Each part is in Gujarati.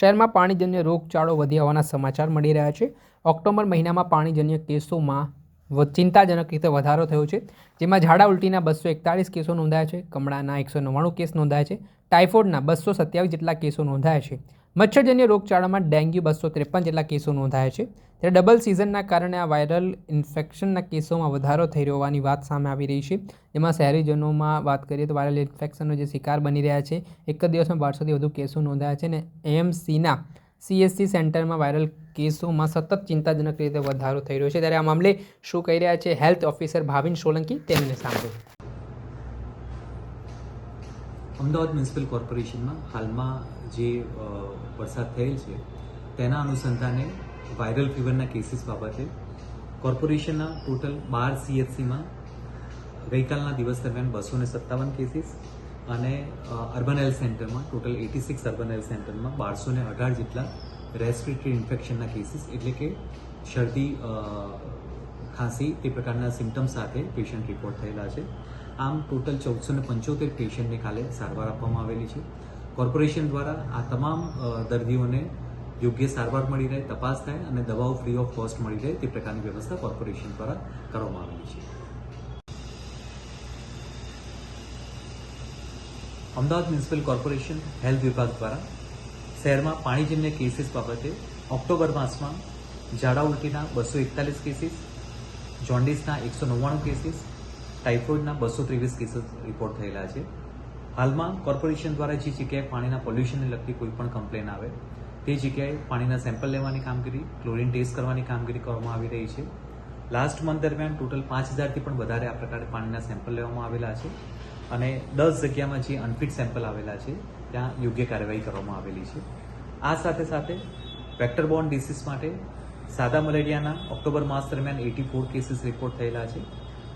શહેરમાં પાણીજન્ય રોગચાળો વધી હોવાના સમાચાર મળી રહ્યા છે. ઓક્ટોબર મહિનામાં પાણીજન્ય કેસોમાં ચિંતાજનક રીતે વધારો થયો છે. જેમાં ઝાડા ઉલટીના બસો એકતાળીસ કેસો નોંધાયા છે. કમળાના એકસો નવ્વાણું કેસ નોંધાયા છે. ટાઇફોઇડના બસો સત્યાવીસ જેટલા કેસો નોંધાયા છે. મચ્છરજન્ય રોગચાળામાં ડેન્ગ્યુ બસો ત્રેપન જેટલા કેસો નોંધાયા છે. ત્યારે ડબલ સિઝનના કારણે આ વાયરલ ઇન્ફેક્શનના કેસોમાં વધારો થઈ રહ્યો હોવાની વાત સામે આવી રહી છે. જેમાં શહેરીજનોમાં વાત કરીએ તો વાયરલ ઇન્ફેક્શનનો જે શિકાર બની રહ્યા છે, એક જ દિવસમાં બારસોથી વધુ કેસો નોંધાયા છે અને એએમસીના સીએસસી સેન્ટરમાં વાયરલ કેસોમાં સતત ચિંતાજનક રીતે વધારો થઈ રહ્યો છે. ત્યારે આ મામલે શું કહી રહ્યા છે હેલ્થ ઓફિસર ભાવિન સોલંકી તેમને સાંભળો. અમદાવાદ મ્યુનિસિપલ કોર્પોરેશનમાં હાલમાં જે વરસાદ થયેલ છે, તેના અનુસંધાને વાયરલ ફીવરના કેસીસ બાબતે કોર્પોરેશનના ટોટલ બાર સીએચસીમાં ગઈકાલના દિવસ દરમિયાન બસો ને સત્તાવન કેસીસ અને અર્બન હેલ્થ સેન્ટરમાં total eighty six urban health સેન્ટરમાં બારસો ને અઢાર જેટલા રેસ્પિરેટરી ઇન્ફેક્શનના કેસીસ એટલે કે શરદી ખાંસી તે પ્રકારના સિમ્ટમ્સ સાથે પેશન્ટ રિપોર્ટ થયેલા છે. આમ ટોટલ ચૌદસો ને પંચોતેર પેશન્ટને કાલે સારવાર આપવામાં આવેલી છે. કોર્પોરેશન દ્વારા આ તમામ દર્દીઓને યોગ્ય સારવાર મળી રહે, તપાસ થાય અને દવાઓ ફ્રી ઓફ કોસ્ટ મળી રહે તે પ્રકારની વ્યવસ્થા કોર્પોરેશન દ્વારા કરવામાં આવેલી છે. અમદાવાદ મ્યુનિસિપલ કોર્પોરેશન હેલ્થ વિભાગ દ્વારા શહેરમાં પાણીજન્ય કેસીસ બાબતે ઓક્ટોબર માસમાં ઝાડા ઉલટીના બસો એકતાલીસ કેસીસ જોન્ડિસના એકસો નવ્વાણું કેસીસ ટાઇફોઇડના બસો ત્રેવીસ કેસીસ રિપોર્ટ થયેલા છે. હાલમાં કોર્પોરેશન દ્વારા જે જગ્યાએ પાણીના પોલ્યુશનને લગતી કોઈ પણ કમ્પ્લેન આવે તે જગ્યાએ પાણીના સેમ્પલ લેવાની કામગીરી ક્લોરિન ટેસ્ટ કરવાની કામગીરી કરવામાં આવી રહી છે. લાસ્ટ મંથ દરમિયાન ટોટલ પાંચ હજારથી પણ વધારે આ પ્રકારે પાણીના સેમ્પલ લેવામાં આવેલા છે અને દસ જગ્યામાં જે અનફિટ સેમ્પલ આવેલા છે, ત્યાં યોગ્ય કાર્યવાહી કરવામાં આવેલી છે. આ સાથે સાથે વેક્ટર બોર્ન ડિસીઝ માટે સાદા મલેરિયાના ઓક્ટોબર માસ દરમિયાન એટી ફોર કેસીસ રિપોર્ટ થયેલા છે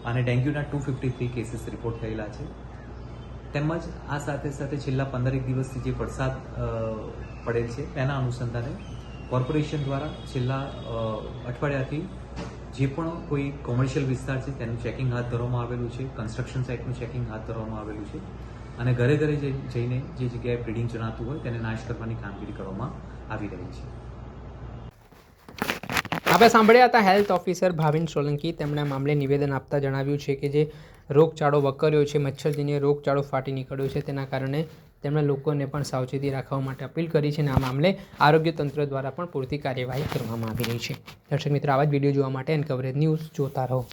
અને ડેન્ગ્યુના two fifty three cases report થયેલા છે. તેમજ આ સાથે સાથે છેલ્લા પંદરેક દિવસથી જે વરસાદ પડેલ છે, તેના અનુસંધાને કોર્પોરેશન દ્વારા છેલ્લા અઠવાડિયાથી જે પણ કોઈ કોમર્શિયલ વિસ્તાર છે, તેનું ચેકિંગ હાથ ધરવામાં આવેલું છે, કન્સ્ટ્રક્શન સાઇટનું ચેકિંગ હાથ ધરવામાં આવેલું છે અને ઘરે ઘરે જઈ- જઈને જે જગ્યાએ બ્રિડિંગ જણાતું હોય, તેને નાશ કરવાની કામગીરી કરવામાં આવી રહી છે. આપણે સાંભળ્યા હતા હેલ્થ ઓફિસર ભાવિન સોલંકી. તેમણે મામલે નિવેદન આપતા જણાવ્યું છે કે જે રોગચાળો વકર્યો છે, મચ્છરજીને રોગચાળો ફાટી નીકળ્યો છે, તેના કારણે તેમણે લોકોને પણ સાવચેતી રાખવા માટે અપીલ કરી છે અને આ મામલે આરોગ્ય તંત્ર દ્વારા પણ પૂરતી કાર્યવાહી કરવામાં આવી રહી છે. દર્શક મિત્રો, આવા જ વીડિયો જોવા માટે એન કવરેજ ન્યૂઝ જોતા રહો.